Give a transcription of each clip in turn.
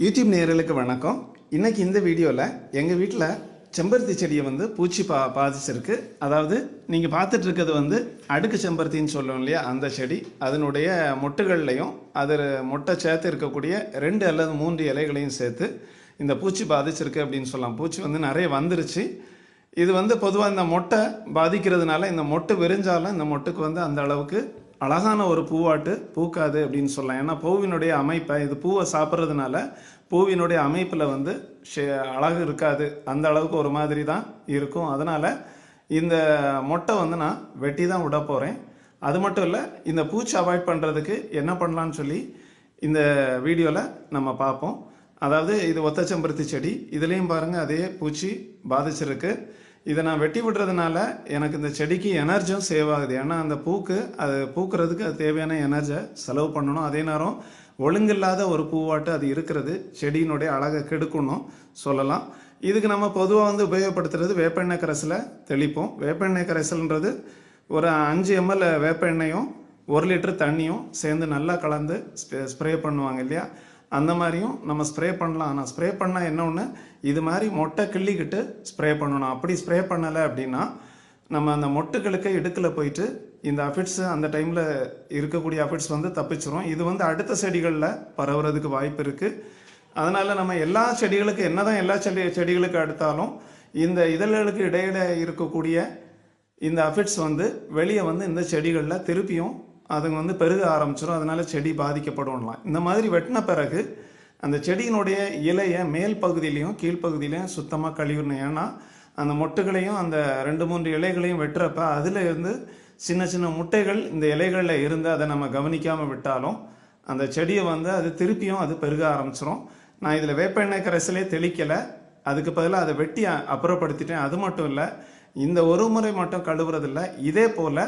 YouTube நேரலுக்கு வணக்கம். இன்னைக்கு இந்த வீடியோவில் எங்கள் வீட்டில் செம்பருத்தி செடியை வந்து பூச்சி பா பாதிச்சிருக்கு. அதாவது நீங்கள் பார்த்துட்டு இருக்கிறது வந்து அடுக்கு செம்பருத்தின்னு சொல்லுவோம் இல்லையா அந்த செடி. அதனுடைய மொட்டுகள்லையும் அது மொட்டை சேர்த்து இருக்கக்கூடிய ரெண்டு அல்லது மூன்று இலைகளையும் சேர்த்து இந்த பூச்சி பாதிச்சிருக்கு அப்படின்னு சொல்லலாம். பூச்சி வந்து நிறைய வந்துருச்சு. இது வந்து பொதுவாக இந்த மொட்டை பாதிக்கிறதுனால இந்த மொட்டு விரிஞ்சாலும் இந்த மொட்டுக்கு வந்து அந்த அளவுக்கு அழகான ஒரு பூவாட்டு பூக்காது அப்படின்னு சொல்லலாம். ஏன்னா பூவினுடைய அமைப்பை இது பூவை சாப்பிட்றதுனால பூவினுடைய அமைப்பில் வந்து ஷே- அழகு இருக்காது. அந்த அளவுக்கு ஒரு மாதிரி தான் இருக்கும். அதனால் இந்த மொட்டை வந்து நான் வெட்டி தான் விட போகிறேன் அது மட்டும் இல்லை இந்த பூச்சி அவாய்ட் பண்ணுறதுக்கு என்ன பண்ணலான்னு சொல்லி இந்த வீடியோவில் நம்ம பார்ப்போம். அதாவது இது ஒத்த செம்பருத்தி செடி. இதுலேயும் பாருங்கள் அதே பூச்சி பாதிச்சிருக்கு. இதை நான் வெட்டி விடுறதுனால எனக்கு இந்த செடிக்கு எனர்ஜியும் சேவ் ஆகுது. ஏன்னா அந்த பூக்கு அது பூக்கிறதுக்கு அது தேவையான எனர்ஜை செலவு பண்ணணும். அதே நேரம் ஒழுங்கில்லாத ஒரு பூவாட்டு அது இருக்கிறது. செடியினுடைய அழகை கெடுக்கணும் சொல்லலாம். இதுக்கு நம்ம பொதுவாக வந்து உபயோகப்படுத்துறது வேப்பெண்ணெய் கரைசலை தெளிப்போம். வேப்பெண்ணெய் கரைசல்ன்றது ஒரு அஞ்சு எம்எல் வேப்ப எண்ணெயும் ஒரு லிட்டர் தண்ணியும் சேர்ந்து நல்லா கலந்து ஸ்ப்ரே பண்ணுவாங்க இல்லையா? அந்த மாதிரியும் நம்ம ஸ்ப்ரே பண்ணலாம். ஆனால் ஸ்ப்ரே பண்ணால் என்ன ஒன்று இது மாதிரி மொட்டை கிள்ளிக்கிட்டு ஸ்ப்ரே பண்ணணும். அப்படி ஸ்ப்ரே பண்ணலை அப்படின்னா நம்ம அந்த மொட்டுகளுக்கு இடுக்கில் போயிட்டு இந்த அஃபிட்ஸ் அந்த டைமில் இருக்கக்கூடிய அஃபிட்ஸ் வந்து தப்பிச்சிரும். இது வந்து அடுத்த செடிகளில் பரவுறதுக்கு வாய்ப்பு இருக்குது அதனால் நம்ம எல்லா செடிகளுக்கு என்னதான் எல்லா செடி செடிகளுக்கு அடுத்தாலும் இந்த இதழ்களுக்கு இடையில இருக்கக்கூடிய இந்த அஃபிட்ஸ் வந்து வெளியே வந்து இந்த செடிகளில் திருப்பியும் அதுங்க வந்து பெருக ஆரம்பிச்சிடும் அதனால செடி பாதிக்கப்படும்லாம் இந்த மாதிரி வெட்டின பிறகு அந்த செடியினுடைய இலையை மேல் பகுதியிலையும் கீழ்ப்பகுதியிலையும் சுத்தமாக கழுவிடணும் ஏன்னா அந்த மொட்டுகளையும் அந்த ரெண்டு மூன்று இலைகளையும் வெட்டுறப்ப அதில் இருந்து சின்ன சின்ன முட்டைகள் இந்த இலைகளில் இருந்து அதை நம்ம கவனிக்காமல் விட்டாலும் அந்த செடியை வந்து அது திருப்பியும் அது பெருக ஆரம்பிச்சிடும் நான் இதில் வேப்ப எண்ணெய் கரைசலே தெளிக்கலை. அதுக்கு பதிலாக அதை வெட்டி அப்புறப்படுத்திட்டேன். அது மட்டும் இல்லை இந்த ஒரு முறை மட்டும் கழுவுறதில்ல. இதே போல்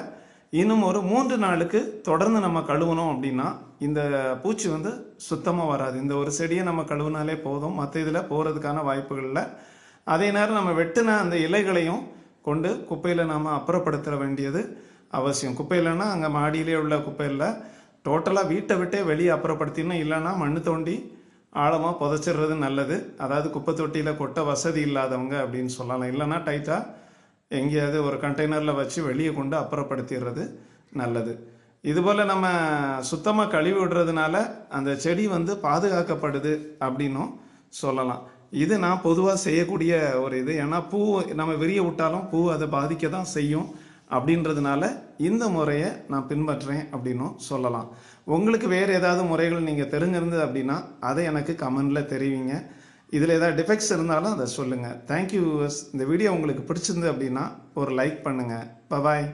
இன்னும் ஒரு மூன்று நாளுக்கு தொடர்ந்து நம்ம கழுவணும் அப்படின்னா இந்த பூச்சி வந்து சுத்தமாக வராது. இந்த ஒரு செடியை நம்ம கழுவினாலே போதும். மற்ற இதில் போகிறதுக்கான வாய்ப்புகளில் அதே நேரம் நம்ம வெட்டின அந்த இலைகளையும் கொண்டு குப்பையில் நாம் அப்புறப்படுத்த வேண்டியது அவசியம். குப்பையிலன்னா அங்கே மாடியிலே உள்ள குப்பையில் டோட்டலாக வீட்டை விட்டே வெளியே அப்புறப்படுத்தினோம் இல்லைன்னா மண் தோண்டி ஆழமாக புதைச்சிடுறது நல்லது. அதாவது குப்பை தொட்டியில் கொட்ட வசதி இல்லாதவங்க அப்படின்னு சொல்லலாம். இல்லைன்னா டைட்டாக எங்கேயாவது ஒரு கண்டெய்னரில் வச்சு வெளியே கொண்டு அப்புறப்படுத்திடுறது நல்லது. இதுபோல் நம்ம சுத்தமாக கழுவி விடுறதுனால அந்த செடி வந்து பாதுகாக்கப்படுது அப்படின்னும் சொல்லலாம். இது நான் பொதுவாக செய்யக்கூடிய ஒரு இது. ஏன்னா பூ நம்ம விரிய விட்டாலும் பூ அதை பாதிக்க தான் செய்யும் அப்படின்றதுனால இந்த முறையை நான் பின்பற்றுறேன் அப்படின்னும் சொல்லலாம். உங்களுக்கு வேறு ஏதாவது முறைகள் நீங்கள் தெரிஞ்சிருந்தது அப்படின்னா அதை எனக்கு கமெண்டில் தெரிவிங்க. இதில் ஏதாவது டிஃபெக்ட்ஸ் இருந்தாலும் அதை சொல்லுங்கள் தேங்க்யூ இந்த வீடியோ உங்களுக்கு பிடிச்சிருந்து அப்படின்னா ஒரு லைக் பண்ணுங்கள் பபாய்